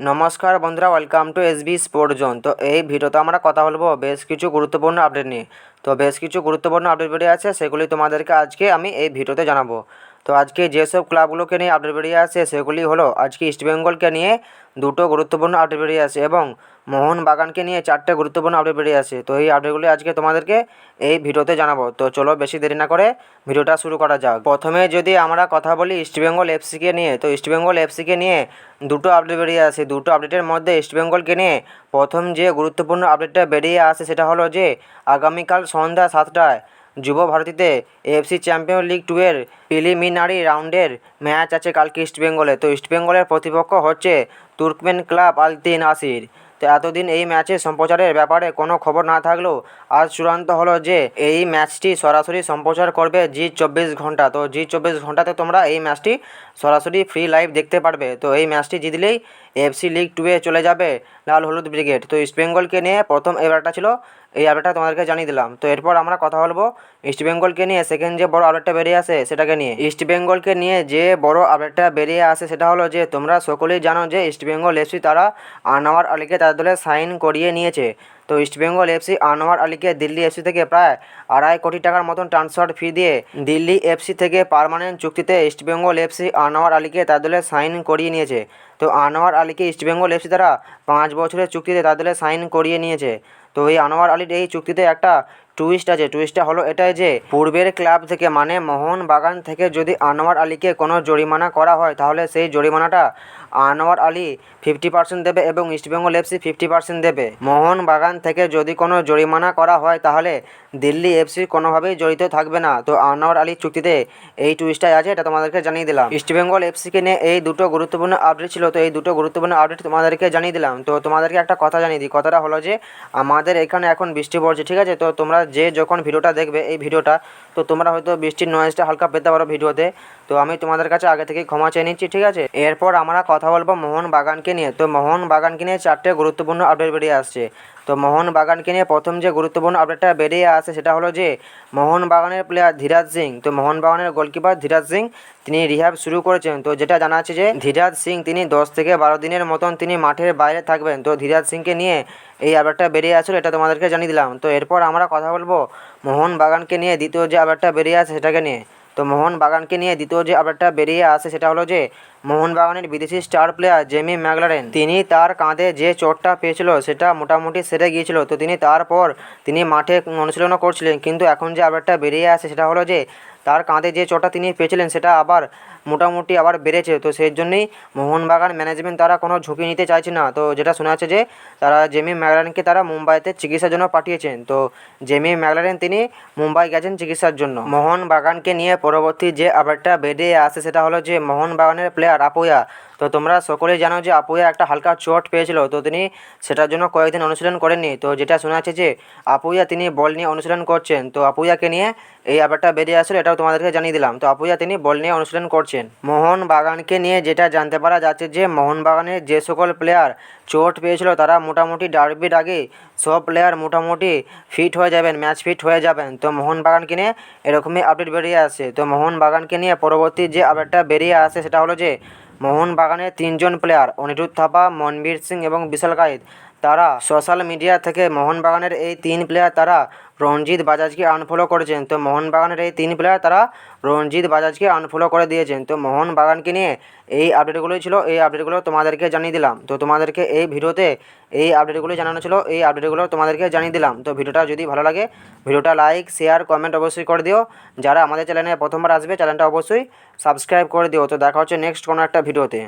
নমস্কার বন্ধুরা welcome to S B sport zone তো এই ভিডিওতে আমরা কথা বলব বেশ কিছু গুরুত্বপূর্ণ আপডেট নিয়ে। তো বেশ কিছু গুরুত্বপূর্ণ আপডেট বেরিয়ে আছে, সেগুলি তোমাদেরকে আজকে আমি এই ভিডিওতে জানাব। তো আজকে যেসব ক্লাবগুলোকে নিয়ে আপডেট বেরিয়ে আসে, সেগুলি হলো আজকে ইস্টবেঙ্গলকে নিয়ে দুটো গুরুত্বপূর্ণ আপডেট বেরিয়ে আসে এবং মোহনবাগানকে নিয়ে চারটে গুরুত্বপূর্ণ আপডেট বেরিয়ে আছে তো এই আপডেটগুলি আজকে তোমাদেরকে এই ভিডিওতে জানাব। তো চলো বেশি দেরি না করে ভিডিওটা শুরু করা যাক। প্রথমে যদি আমরা কথা বলি ইস্টবেঙ্গল এফসিকে নিয়ে, তো ইস্টবেঙ্গল এফসিকে নিয়ে দুটো আপডেট বেরিয়ে আসে। দুটো আপডেটের মধ্যে ইস্টবেঙ্গলকে নিয়ে প্রথম যে গুরুত্বপূর্ণ আপডেটটা বেরিয়ে আসে, সেটা হলো যে আগামীকাল সন্ধ্যা সাতটায় যুব ভারতীতে এএফসি চ্যাম্পিয়ন লিগ টু এর প্রিলিমিনারি রাউন্ডের ম্যাচ আছে কালকে ইস্টবেঙ্গলে তো ইস্টবেঙ্গলের প্রতিপক্ষ হচ্ছে তুর্কমেন ক্লাব আলতিন আসির তো এতদিন এই ম্যাচের সম্প্রচারের ব্যাপারে কোনো খবর না থাকলেও আজ চূড়ান্ত হলো যে এই ম্যাচটি সরাসরি সম্প্রচার করবে জি চব্বিশ ঘণ্টা। তো জি চব্বিশ ঘন্টাতে তোমরা এই ম্যাচটি সরাসরি ফ্রি লাইভ দেখতে পারবে। তো এই ম্যাচটি জিতলেই এফসি লিগ টুয়ে চলে যাবে লাল হলুদ ব্রিগেড তো ইস্টবেঙ্গলকে নিয়ে প্রথম এবারটা ছিল এই আপডেটটা তোমাদেরকে জানিয়ে দিলাম। তো এরপর আমরা কথা বলব ইস্টবেঙ্গলকে নিয়ে। সেকেন্ড যে বড় আপডেটটা বেরিয়ে আসে, সেটাকে নিয়ে। ইস্টবেঙ্গলকে নিয়ে যে বড় আপডেটটা বেরিয়ে আসে, সেটা হলো যে, তোমরা সকলেই জানো যে ইস্টবেঙ্গল এফসি তারা আনোয়ার আলীকে তাদের দলে সাইন করিয়ে নিয়েছে। তো ইস্টবেঙ্গল এফসি আনোয়ার আলীকে দিল্লি এফসি থেকে প্রায় আড়াই কোটি টাকার মতন ট্রান্সফার ফি দিয়ে দিল্লি এফসি থেকে পার্মানেন্ট চুক্তিতে ইস্টবেঙ্গল এফসি আনোয়ার আলীকে তার দলে সাইন করিয়ে নিয়েছে। তো আনোয়ার আলীকে ইস্টবেঙ্গল এফসি তারা পাঁচ বছরের চুক্তিতে তার দলে সাইন করিয়ে নিয়েছে। তো এই আনোয়ার আলীর এই চুক্তিতে একটা টুইস্ট আছে। টুইস্টটা হলো এটাই যে, পূর্বের ক্লাব থেকে মানে মোহন বাগান থেকে যদি আনোয়ার আলীকে কোনো জরিমানা করা হয়, তাহলে সেই জরিমানাটা আনোয়ার আলী ফিফটি পার্সেন্ট দেবে এবং ইস্টবেঙ্গল এফসি ফিফটি পার্সেন্ট দেবে। মোহন বাগান থেকে যদি কোনো জরিমানা করা হয়, তাহলে দিল্লি এফসি কোনোভাবেই জড়িত থাকবে না। তো আনোয়ার আলীর চুক্তিতে এই টুইস্টটাই আছে, এটা তোমাদেরকে জানিয়ে দিলাম। ইস্টবেঙ্গল এফসিকে নিয়ে এই দুটো গুরুত্বপূর্ণ আপডেট ছিল, তো এই দুটো গুরুত্বপূর্ণ আপডেট তোমাদেরকে জানিয়ে দিলাম। তো তোমাদেরকে একটা কথা জানিয়ে দিই। কথাটা হলো যে, আমাদের এখানে এখন বৃষ্টি পড়ছে, ঠিক আছে? তো তোমরা যে যখন ভিডিওটা দেখবে, এই ভিডিওটা, তো তোমরা হয়তো বৃষ্টির নয়েজটা হালকা পেতে পারো ভিডিওতে। তো আমি তোমাদের কাছে আগে থেকে ক্ষমা চেয়ে নিচ্ছি, ঠিক আছে? এরপর আমরা কথা বলব মোহন বাগানকে নিয়ে। তো মোহন বাগানকে নিয়ে চারটে গুরুত্বপূর্ণ আপডেট বেরিয়ে আসছে। তো মোহন বাগানকে নিয়ে প্রথম যে গুরুত্বপূর্ণ আপডেটটা বেরিয়ে আসে সেটা হলো যে, মোহন বাগানের প্লেয়ার ধীরাজ সিং। তো মোহন বাগানের গোলকিপার ধীরাজ সিং, তিনি রিহ্যাব শুরু করেছেন। তো যেটা জানা আছে যে, ধীরাজ সিং তিনি দশ থেকে বারো দিনের মতন তিনি মাঠের বাইরে থাকবেন। তো ধীরাজ সিংকে নিয়ে এই আপডেটটা বেরিয়ে আসলো এটা তোমাদেরকে জানিয়ে দিলাম। তো এরপর আমরা কথা বলব মোহন বাগানকে নিয়ে দ্বিতীয় যে আপডেটটা বেরিয়ে আসে সেটাকে নিয়ে। তো মোহন বাগানকে নিয়ে দ্বিতীয় যে আপডেটটা বেরিয়ে আসে সেটা হলো যে, মোহন বাগানের বিদেশি স্টার প্লেয়ার জেমি ম্যাগলারেন তিনি তার কাঁধে যে চোটটা পেয়েছিল সেটা মোটামুটি সেরে গিয়েছিল। তো তিনি তারপর তিনি মাঠে অনুশীলনও করছিলেন। কিন্তু এখন যে আপডেটটা বেরিয়ে আসে সেটা হলো যে তার কাঁধে যে চটা তিনি পেয়েছিলেন, সেটা আবার মোটামুটি আবার বেড়েছে। তো সেই জন্যই মোহনবাগান ম্যানেজমেন্ট তারা কোনো ঝুঁকি নিতে চাইছে না। তো যেটা শোনা যাচ্ছে যে, তারা জেমি ম্যাগলারেনকে তারা মুম্বাইতে চিকিৎসার জন্য পাঠিয়েছেন। তো জেমি ম্যাগলারেন তিনি মুম্বাই গেছেন চিকিৎসার জন্য। মোহনবাগানকে নিয়ে পরবর্তী যে আপডেটটা বেডে আসে, সেটা হলো যে, মোহনবাগানের প্লেয়ার আপুয়া তো তোমরা সকলেই জানো যে আপুয়া একটা হালকা চোট পেয়েছিল, তো তিনি সেটার জন্য কয়েকদিন অনুশীলন করেননি। তো যেটা শোনা যাচ্ছে যে আপুয়া তিনি বল নিয়ে অনুশীলন করছেন, তো আপুয়াকে নিয়ে এই ব্যাপারটা বেরিয়ে আসলে, এটাও তোমাদেরকে জানিয়ে দিলাম। তো আপুয়া তিনি বল নিয়ে অনুশীলন করছেন। মোহন বাগানকে নিয়ে যেটা জানতে পারা যাচ্ছে যে মোহন বাগানের যে সকল প্লেয়ার চোট পেয়েছিল, তারা মোটামুটি ডার্বির আগে সব প্লেয়ার মোটামুটি ফিট হয়ে যাবেন ম্যাচ ফিট হয়ে যাবেন। তো মোহন বাগানকে নিয়ে এরকমই আপডেট বেরিয়ে আসে। তো মোহন বাগানকে নিয়ে পরবর্তী যে আপডেটটা বেরিয়ে আসে, সেটা হলো যে মোহন বাগানের তিনজন প্লেয়ার অনিরুদ্ধ থাপা মনবীর সিং এবং বিশাল কায়েদ। তারা সোশ্যাল মিডিয়া থেকে মোহনবাগানের এই তিন প্লেয়ার তারা রঞ্জিত বাজাজকে আনফলো করেছেন। তো মোহনবাগানের এই তিন প্লেয়ার তারা রঞ্জিত বাজাজকে আনফলো করে দিয়েছেন। তো মোহনবাগানকে নিয়ে এই আপডেটগুলোই ছিল। এই আপডেটগুলো তোমাদেরকে জানিয়ে দিলাম। তো তোমাদেরকে এই ভিডিওতে এই আপডেটগুলো জানানো ছিল। এই আপডেটগুলো তোমাদেরকে জানিয়ে দিলাম। তো ভিডিওটা যদি ভালো লাগে, ভিডিওটা লাইক শেয়ার কমেন্ট অবশ্যই করে দিও। যারা আমাদের চ্যানেলে প্রথমবার আসবে চ্যানেলটা অবশ্যই সাবস্ক্রাইব করে দিও। তো দেখা হচ্ছে নেক্সট কোনো একটা ভিডিওতে।